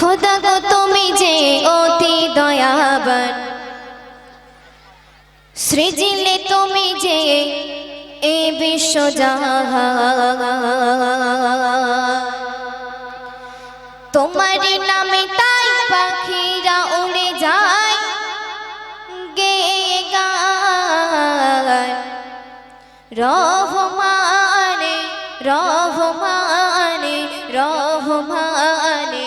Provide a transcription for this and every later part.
খোদা গো তুমি যে অতি দয়াবান। সৃজিলে তুমি যে এ বিশ্ব তোমার নামে তাই পাখিরা উড়ে যায়, গে গান রহমানে রহমানে রহমানে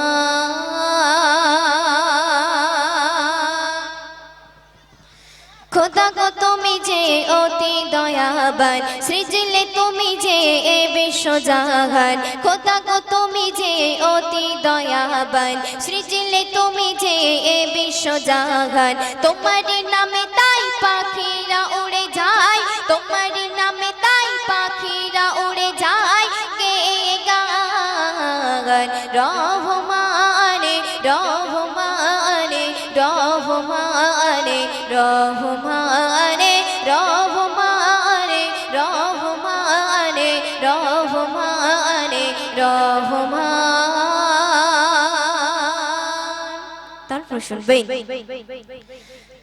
খোদা গো, তুমি যে অতি দয়াবান, সৃজিলে তুমি যে এ বিশ্ব জাহান। খোদা গো, তুমি যে অতি দয়াবান, সৃজিলে তুমি যে এ বিশ্ব জাহান। তোমার নামে তাই পাখিরা উড়ে রহমানে রহমানে রহমানে রহমানে রহমানে রহমান। তারপর শুনবেন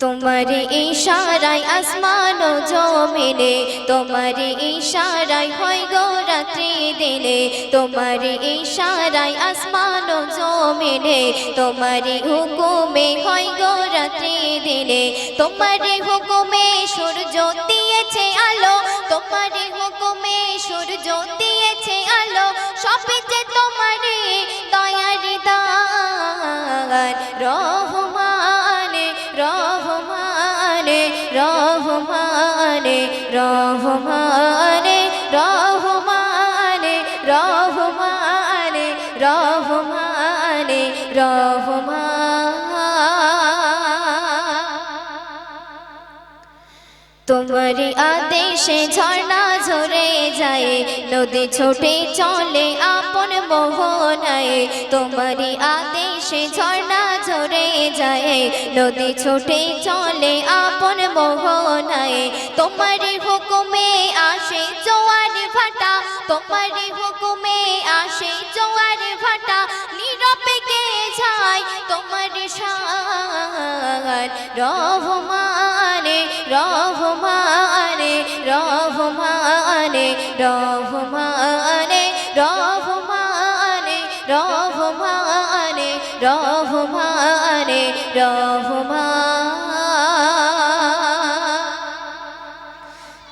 তোমার ইশারায় আসমান ও জমিনে তোমার ইশারায় হয় গো রাত্রি দিনে তোমার ইশারায় আসমান জমিনে তোমার হুকুমে হয় গো রাত্রি দিনে তোমার হুকুমে সূর্য দিয়েছে আলো, তোমার হুকুমে সূর্য দিয়েছে আলো সবে যে তোমার দয়ার দান রহমানে রহমানে রহমানে রহমানে রহমানে রহমানে রহমানে। তোমার আদেশে ঝর্ণা ঝরে যায়, নদী ছোটে চলে আপন মোহনায়। তোমার আদেশে ঝর্ণা ঝরে যায়, নদী ছোটে চলে আপন মোহনায়। তোমার হুকুমে আসে জোয়ার ভাটা, তোমার হুকুমে আসে জোয়ার ভাটা, নীরবে যায় তোমার শান রহমানে রহমানে রহমানে রহমানে রহমানে রহমানে রহমানে রহমান।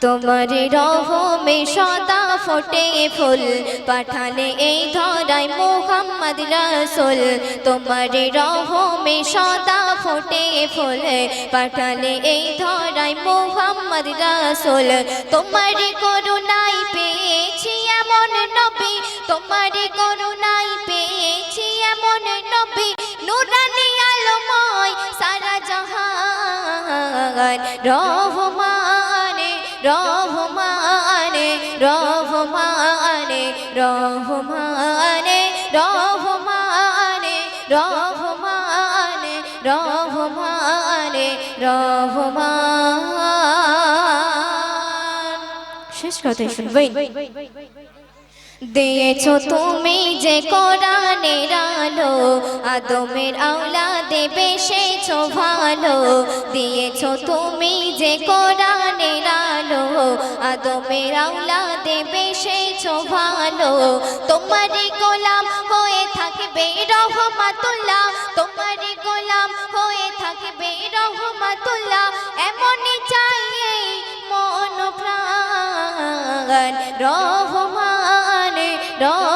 তোমার রহমে সদা ফোটে ফুল। পাঠালে এই ধরায় মোহাম্মদ রাসুল। তোমার রহমে সদা ফোটে ফুল। পাঠালে এই ধরায় মোহাম্মদ রাসুল। তোমার করুণাই পেয়েছি এমন নবী। তোমার করুণাই পেয়েছি এমন নবী। নুরানি আলোময় সারা জাহান। রহমানে রহমানে রহমানে রহমানে রহমানে রহমানে রহমানে রহমান। শেষ কথাই শুনবেন। দিয়েছ তুমি যে কোরআনের আদমের আওলাদে বেশেছো ভালো। দিয়েছ তুমি যে কোরআনের আলো। আদমের আওলাদে বেশেছো ভালো। তোমারই গোলাম হয়ে থাকবে রহমাতুল্লাহ। তোমারই গোলাম হয়ে থাকবে রহমাতুল্লাহ। এমনই চাই মন প্রাণ রহমানে রহমানে